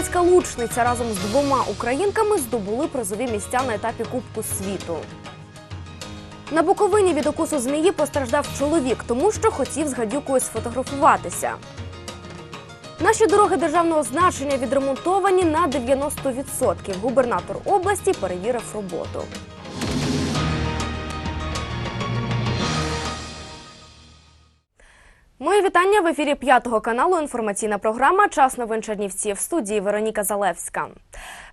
чернівецька лучниця разом з двома українками здобули призові місця на етапі Кубку світу. На Буковині від укусу змії постраждав чоловік, тому що хотів з гадюкою сфотографуватися. Наші дороги державного значення відремонтовані на 90%. Губернатор області перевірив роботу. Мої вітання в ефірі п'ятого каналу. Інформаційна програма Час новин Чернівців в студії Вероніка Залевська.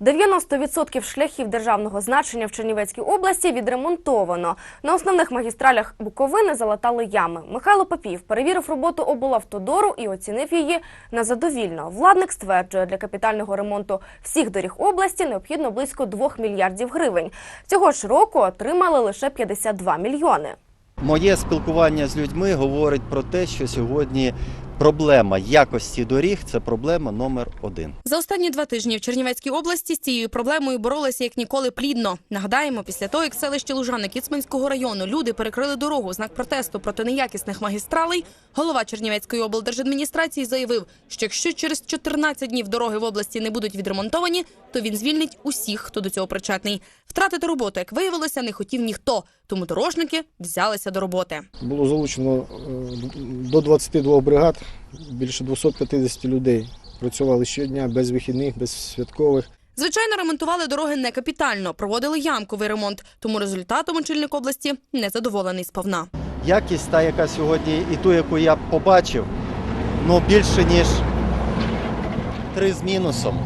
90% шляхів державного значення в Чернівецькій області відремонтовано. На основних магістралях Буковини залатали ями. Михайло Папіїв перевірив роботу облавтодору і оцінив її на задовільно. Владник стверджує, для капітального ремонту всіх доріг області необхідно близько 2 мільярдів гривень. Цього ж року отримали лише 52 мільйони. Моє спілкування з людьми говорить про те, що сьогодні проблема якості доріг це проблема номер один. За останні два тижні в Чернівецькій області з цією проблемою боролися як ніколи плідно. Нагадаємо, після того, як в селищі Лужани Кіцманського району люди перекрили дорогу в знак протесту проти неякісних магістралей, голова Чернівецької облдержадміністрації заявив, що якщо через 14 днів дороги в області не будуть відремонтовані, то він звільнить усіх, хто до цього причетний. Втратити роботу, як виявилося, не хотів ніхто, тому дорожники взялися до роботи. Було залучено е, до 22 бригад, більше 250 людей. Працювали щодня без вихідних, без святкових. Звичайно, ремонтували дороги не капітально, проводили ямковий ремонт. Тому результатом очільник області незадоволений сповна. Якість та, яка сьогодні, і ту, яку я побачив, ну більше ніж три з мінусом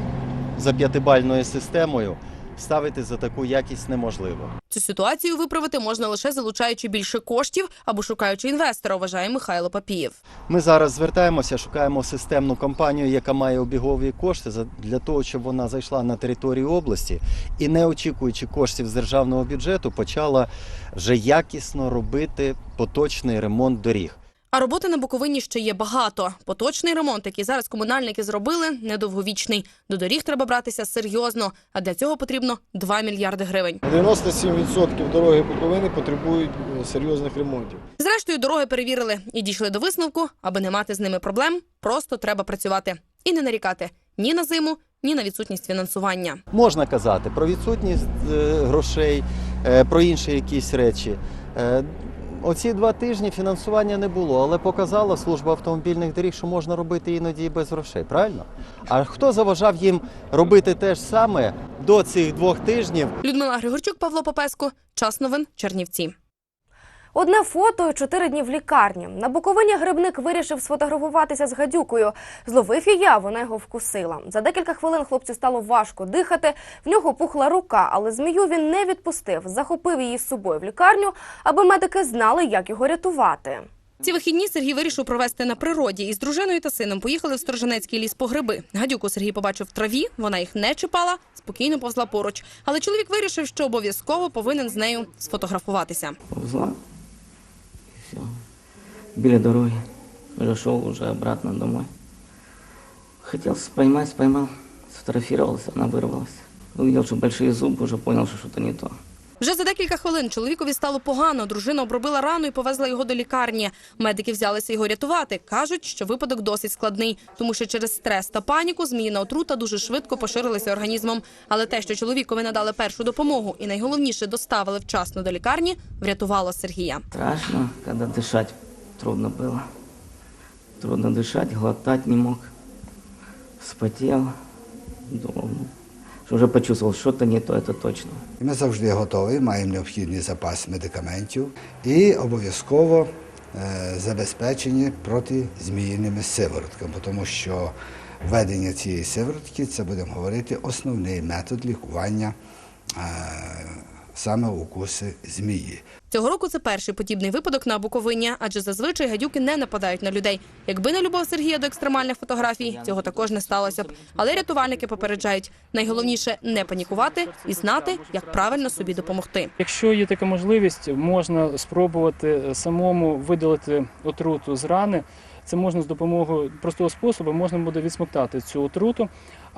за п'ятибальною системою. Ставити за таку якість неможливо. Цю ситуацію виправити можна лише залучаючи більше коштів або шукаючи інвестора, вважає Михайло Папієв. Ми зараз звертаємося, шукаємо системну компанію, яка має обігові кошти для того, щоб вона зайшла на територію області і, не очікуючи коштів з державного бюджету, почала вже якісно робити поточний ремонт доріг. А роботи на Буковині ще є багато. Поточний ремонт, який зараз комунальники зробили, недовговічний. До доріг треба братися серйозно, а для цього потрібно 2 мільярди гривень. 97% дороги Буковини потребують е, серйозних ремонтів. Зрештою, дороги перевірили і дійшли до висновку, аби не мати з ними проблем, просто треба працювати і не нарікати ні на зиму, ні на відсутність фінансування. Можна казати про відсутність е, грошей, е, про інші якісь речі. Оці два тижні фінансування не було, але показала служба автомобільних доріг, що можна робити іноді і без грошей. Правильно? А хто заважав їм робити те ж саме до цих двох тижнів? Людмила Григорчук, Павло Попеско. Час новин Чернівці. Одне фото чотири дні в лікарні. На Буковині грибник вирішив сфотографуватися з гадюкою. Зловив її, а вона його вкусила. За декілька хвилин хлопцю стало важко дихати. В нього пухла рука, але змію він не відпустив. Захопив її з собою в лікарню, аби медики знали, як його рятувати. Ці вихідні Сергій вирішив провести на природі. Із дружиною та сином поїхали в Сторожинецький ліс по гриби. Гадюку Сергій побачив в траві, вона їх не чіпала, спокійно повзла поруч. Але чоловік вирішив, що обов'язково повинен з нею сфотографуватися. Все. Біля дороги. Уже шел уже обратно домой. Хотел поймать, поймал. Сфотографировался, она вырвалась. Увидел, что большие зубы, уже понял, что что-то не то. Вже за декілька хвилин чоловікові стало погано. Дружина обробила рану і повезла його до лікарні. Медики взялися його рятувати. кажуть, що випадок досить складний, тому що через стрес та паніку зміїна отрута дуже швидко поширилася організмом. Але те, що чоловікові надали першу допомогу і найголовніше доставили вчасно до лікарні, врятувало Сергія. Страшно, когда дышать трудно было. Трудно дышать, глотать не мог. Вспотел. Думал, ну, почувствовав, що что-то не то, це точно. Ми завжди готові, маємо необхідний запас медикаментів і обов'язково е, забезпечені протизміїними сиворотками, тому що введення цієї сиворотки це будемо говорити основний метод лікування е, саме укуси змії. Цього року це перший подібний випадок на Буковині, адже зазвичай гадюки не нападають на людей. Якби не любов Сергія до екстремальних фотографій, цього також не сталося б. Але рятувальники попереджають: найголовніше не панікувати і знати, як правильно собі допомогти. Якщо є така можливість, можна спробувати самому видалити отруту з рани. Це можна з допомогою простого способу, можна буде відсмоктати цю отруту,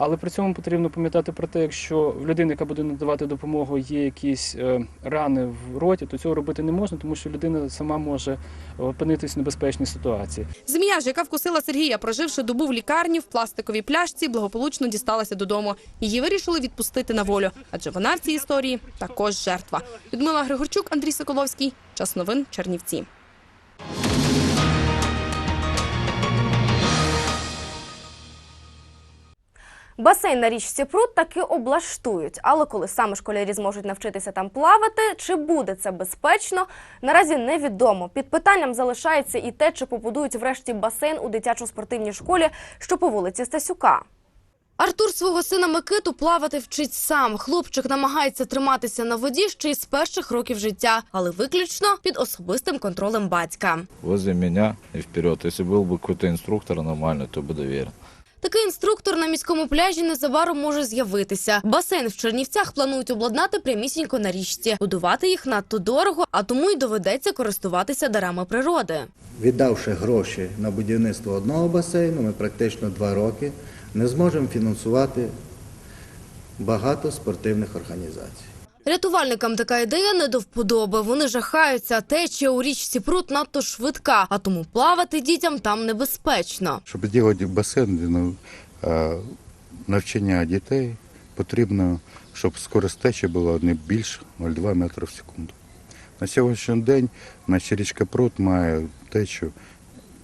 Але при цьому потрібно пам'ятати про те, якщо в людини, яка буде надавати допомогу, є якісь е, рани в роті, то цього робити не можна, тому що людина сама може опинитись в небезпечній ситуації. Змія ж, яка вкусила Сергія, проживши добу в лікарні в пластиковій пляшці, благополучно дісталася додому. Її вирішили відпустити на волю, адже вона в цій історії також жертва. Людмила Григорчук, Андрій Соколовський. Час новин Чернівці. Басейн на річці Прут таки облаштують, але коли саме школярі зможуть навчитися там плавати, чи буде це безпечно, наразі невідомо. Під питанням залишається і те, чи побудують врешті басейн у дитячо-спортивній школі, що по вулиці Стасюка. Артур свого сина Микиту плавати вчить сам. Хлопчик намагається триматися на воді ще й з перших років життя, але виключно під особистим контролем батька. возле меня и вперед. Если был бы какой-то инструктор нормальный, то бы доверил. Такий інструктор на міському пляжі незабаром може з'явитися. Басейн в Чернівцях планують обладнати прямісінько на річці. Будувати їх надто дорого, а тому й доведеться користуватися дарами природи. Віддавши гроші на будівництво одного басейну, ми практично два роки не зможемо фінансувати багато спортивних організацій. Рятувальникам така ідея не до вподоби. Вони жахаються. Течія у річці Прут надто швидка, а тому плавати дітям там небезпечно. Щоб зробити басейн е, навчання дітей, потрібно, щоб скорость течії була не більше 0,2 метри в секунду. На сьогоднішній день наша річка Прут має течу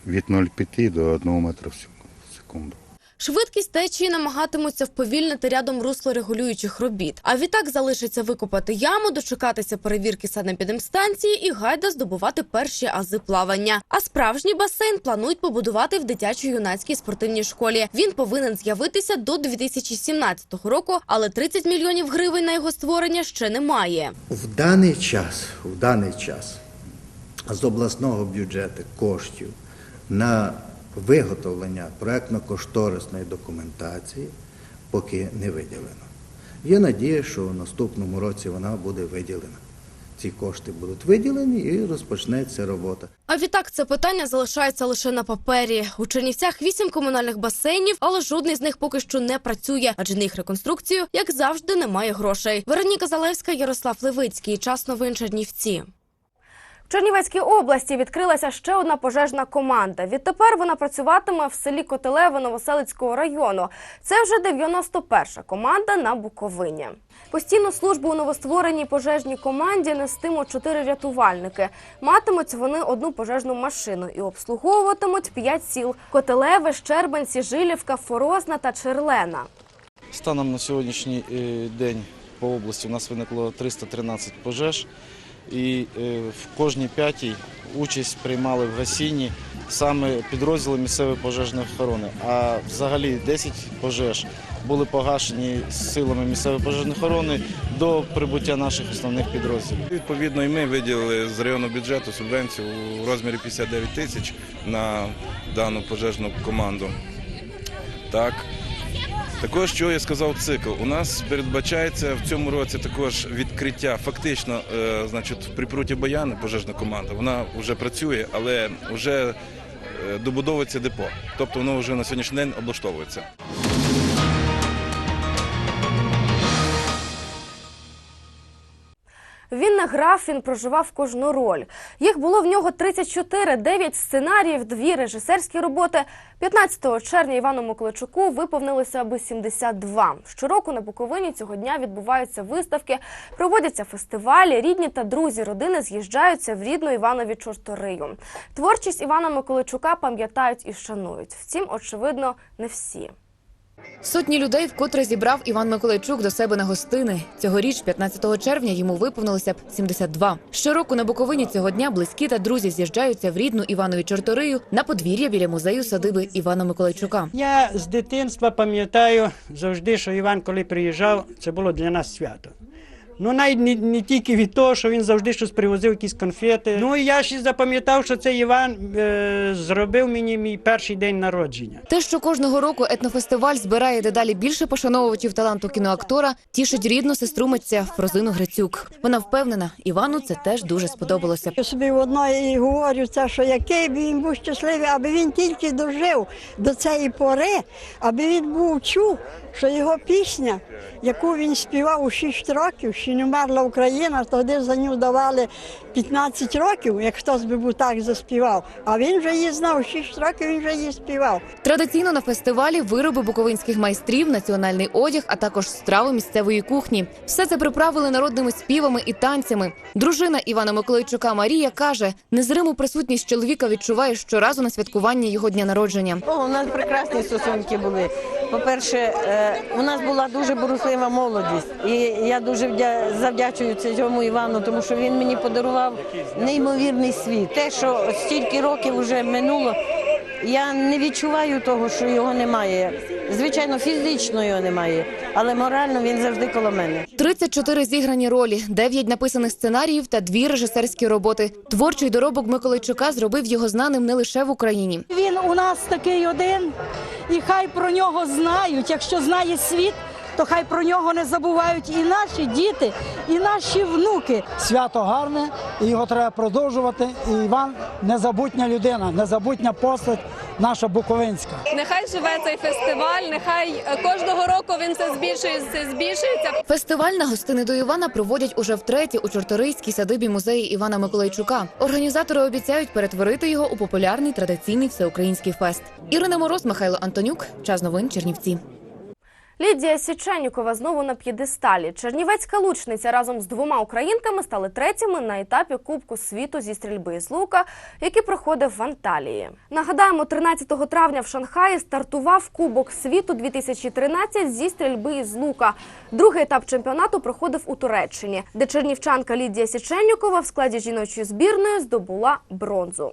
від 0,5 до 1 метра в секунду. Швидкість течії намагатимуться вповільнити рядом руслорегулюючих робіт. А відтак залишиться викопати яму, дочекатися перевірки санепідемстанції і гайда здобувати перші ази плавання. А справжній басейн планують побудувати в дитячо-юнацькій спортивній школі. Він повинен з'явитися до 2017 року, але 30 мільйонів гривень на його створення ще немає. В даний час, в даний час з обласного бюджету коштів на виготовлення проектно-кошторисної документації поки не виділено. Є надія, що в наступному році вона буде виділена. Ці кошти будуть виділені і розпочнеться робота. А відтак це питання залишається лише на папері. У Чернівцях вісім комунальних басейнів, але жодний з них поки що не працює, адже на їх реконструкцію, як завжди, немає грошей. Вероніка Залевська, Ярослав Левицький. Час новин Чернівці. Чернівецькій області відкрилася ще одна пожежна команда. Відтепер вона працюватиме в селі Котелеве Новоселицького району. Це вже 91-ша команда на Буковині. Постійну службу у новоствореній пожежній команді нестимуть чотири рятувальники. Матимуть вони одну пожежну машину і обслуговуватимуть п'ять сіл: Котелеве, Щербанці, Жилівка, Форозна та Черлена. Станом на сьогоднішній е, день по області у нас виникло 313 пожеж, і е, в кожній п'ятій участь приймали в гасінні саме підрозділи місцевої пожежної охорони. А взагалі 10 пожеж були погашені силами місцевої пожежної охорони до прибуття наших основних підрозділів. Відповідно, і ми виділили з районного бюджету субвенцію у розмірі 59 тисяч на дану пожежну команду. Так. Також, що я сказав, цикл. У нас передбачається в цьому році також відкриття. Фактично, е, значить, при припруті Баяни пожежна команда. Вона вже працює, але вже е, добудовується депо. Тобто воно вже на сьогоднішній день облаштовується. Грав, він проживав кожну роль. Їх було в нього 34, 9 сценаріїв, дві режисерські роботи. 15 червня Івану Миколайчуку виповнилося аби 72. Щороку на Буковині цього дня відбуваються виставки, проводяться фестивалі. Рідні та друзі родини з'їжджаються в рідну Іванові Чорторию. Творчість Івана Миколайчука пам'ятають і шанують. Втім, очевидно, не всі. Сотні людей вкотре зібрав Іван Миколайчук до себе на гостини. Цьогоріч, 15 червня, йому виповнилося б 72. Щороку на Буковині цього дня близькі та друзі з'їжджаються в рідну Іванові Чорторию на подвір'я біля музею садиби Івана Миколайчука. Я з дитинства пам'ятаю завжди, що Іван, коли приїжджав, це було для нас свято. Ну, навіть не, не тільки від того, що він завжди щось привозив, якісь конфети. Ну і я ще запам'ятав, що цей Іван е, зробив мені мій перший день народження. Те, що кожного року етнофестиваль збирає дедалі більше пошановувачів таланту кіноактора, тішить рідну сестру митця Фрозину Грицюк. Вона впевнена, Івану це теж дуже сподобалося. Я собі одно і говорю, це, що який би він був щасливий, аби він тільки дожив до цієї пори, аби він був чув, що його пісня, яку він співав у 6 років, ще не вмерла Україна, тоді за нього давали 15 років, як хтось би був так заспівав. А він вже її знав, 6 років він вже її співав. Традиційно на фестивалі вироби буковинських майстрів, національний одяг, а також страви місцевої кухні. Все це приправили народними співами і танцями. Дружина Івана Миколайчука Марія каже, незриму присутність чоловіка відчуває щоразу на святкування його дня народження. О, у нас прекрасні стосунки були. По-перше, е, у нас була дуже буруслива молодість, і я дуже вдя- завдячую цьому Івану, тому що він мені подарував неймовірний світ. Те, що стільки років вже минуло, я не відчуваю того, що його немає. Звичайно, фізично його немає, але морально він завжди коло мене. 34 зіграні ролі, 9 написаних сценаріїв та дві режисерські роботи. Творчий доробок Миколайчука зробив його знаним не лише в Україні. Він у нас такий один, і хай про нього знають. Якщо знає світ, то хай про нього не забувають і наші діти, і наші внуки. Свято гарне, і його треба продовжувати. І Іван незабутня людина, незабутня постать наша Буковинська. Нехай живе цей фестиваль, нехай е, кожного року він все збільшується, збільшується. Фестиваль на гостини до Івана проводять уже втретє у Чорторийській садибі музеї Івана Миколайчука. Організатори обіцяють перетворити його у популярний традиційний всеукраїнський фест. Ірина Мороз, Михайло Антонюк. Час новин Чернівці. Лідія Січенюкова знову на п'єдесталі. Чернівецька лучниця разом з двома українками стали третіми на етапі Кубку світу зі стрільби з лука, який проходив в Анталії. Нагадаємо, 13 травня в Шанхаї стартував Кубок світу 2013 зі стрільби із лука. Другий етап чемпіонату проходив у Туреччині, де чернівчанка Лідія Січенюкова в складі жіночої збірної здобула бронзу.